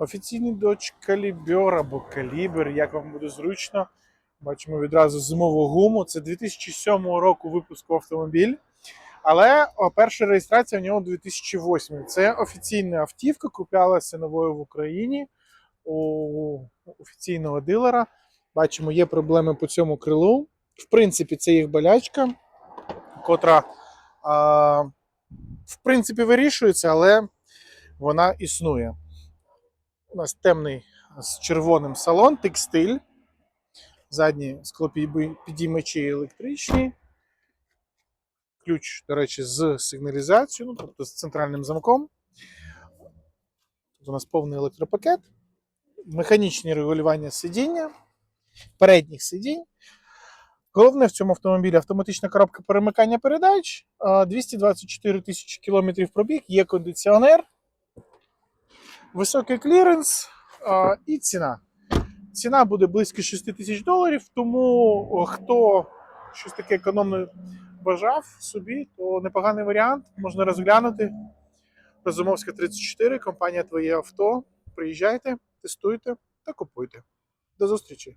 Офіційний доч калібер або калібр, як вам буде зручно. Бачимо відразу зимову гуму. Це 2007 року випуску автомобіль. Але перша реєстрація в нього 2008. Це офіційна автівка, куплялася новою в Україні у офіційного дилера. Бачимо, є проблеми по цьому крилу. В принципі, це їх болячка, котра а, в принципі вирішується, але вона існує. У нас темний з червоним салон, текстиль. Задні склопідіймачі електричні. Ключ, до речі, з сигналізацією, ну, тобто з центральним замком. Тут у нас повний електропакет, механічні регулювання сидіння, передніх сидінь. Головне в цьому автомобілі автоматична коробка перемикання передач, 224 тисячі кілометрів пробіг, є кондиціонер, високий кліренс а, і ціна. Ціна буде близько 6 тисяч доларів, тому хто щось таке економне бажав собі, то непоганий варіант, можна розглянути. Розумовська 34, компанія Твоє авто. Приїжджайте, тестуйте та купуйте. До зустрічі!